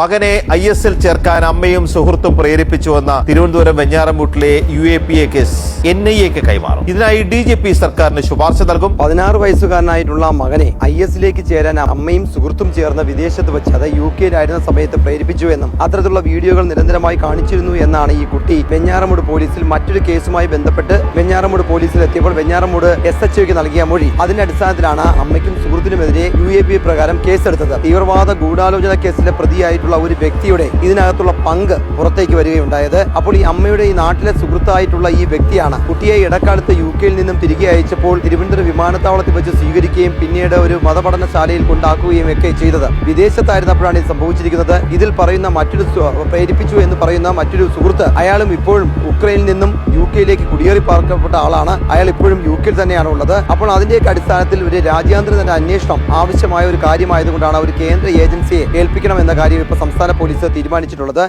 മകനെ I S L ചേർക്കാൻ അമ്മയും സുഹൃത്തും പ്രേരിപ്പിച്ചുവെന്ന Thiruvananthapuram വെഞ്ഞാറമൂട്ടിലെ U A P A case N I എക്ക് കൈമാറും. ഇതിനായി ഡി ജി പി സർക്കാരിന് ശുപാർശ നൽകും. പതിനാറ് വയസ്സുകാരനായിട്ടുള്ള മകനെ ഐ എസിലേക്ക് ചേരാൻ അമ്മയും സുഹൃത്തും ചേർന്ന് വിദേശത്ത് വെച്ച് അത് യു കെയിലായിരുന്ന സമയത്ത് പ്രേരിപ്പിച്ചു എന്നും അത്തരത്തിലുള്ള വീഡിയോകൾ നിരന്തരമായി കാണിച്ചിരുന്നു എന്നാണ് ഈ കുട്ടി. വെഞ്ഞാറമൂട് പോലീസിൽ മറ്റൊരു കേസുമായി ബന്ധപ്പെട്ട് വെഞ്ഞാറമൂട് പോലീസിൽ എത്തിയപ്പോൾ വെഞ്ഞാറമൂട് എസ് എച്ച് ഒക്ക് നൽകിയ മൊഴി. അതിന്റെ അടിസ്ഥാനത്തിലാണ് അമ്മയ്ക്കും സുഹൃത്തിനുമെതിരെ യു എ പി പ്രകാരം കേസെടുത്തത്. തീവ്രവാദ ഗൂഢാലോചന കേസിലെ പ്രതിയായിട്ടുള്ള ഒരു വ്യക്തിയുടെ ഇതിനകത്തുള്ള പങ്ക് പുറത്തേക്ക് വരികയുണ്ടായത്. അപ്പോൾ ഈ അമ്മയുടെ ഈ നാട്ടിലെ സുഹൃത്തായിട്ടുള്ള ഈ വ്യക്തിയാണ്. കുട്ടിയെ ഇടക്കാലത്ത് യു കെയിൽ നിന്നും തിരികെ അയച്ചപ്പോൾ തിരുവനന്തപുരം വിമാനത്താവളത്തിൽ വെച്ച് സ്വീകരിക്കുകയും പിന്നീട് ഒരു മതപഠനശാലയിൽ കൊണ്ടാക്കുകയും ഒക്കെ ചെയ്തത്. വിദേശത്തായിരുന്നപ്പോഴാണ് ഇത് സംഭവിച്ചിരിക്കുന്നത്. ഇതിൽ പറയുന്ന മറ്റൊരു പ്രേരിപ്പിച്ചു എന്ന് പറയുന്ന മറ്റൊരു സുഹൃത്ത് അയാളും ഇപ്പോഴും ഉക്രൈനിൽ നിന്നും യു കെയിലേക്ക് കുടിയേറി പാർക്കപ്പെട്ട ആളാണ്. അയാൾ ഇപ്പോഴും യു കെയിൽ തന്നെയാണ് ഉള്ളത്. അപ്പോൾ അതിന്റെയൊക്കെ അടിസ്ഥാനത്തിൽ ഒരു രാജ്യാന്തര തന്നെ അന്വേഷണം ആവശ്യമായ ഒരു കാര്യമായതുകൊണ്ടാണ് ഒരു കേന്ദ്ര ഏജൻസിയെ ഏൽപ്പിക്കണം എന്ന കാര്യം ഇപ്പോൾ സംസ്ഥാന പോലീസ് തീരുമാനിച്ചിട്ടുള്ളത്.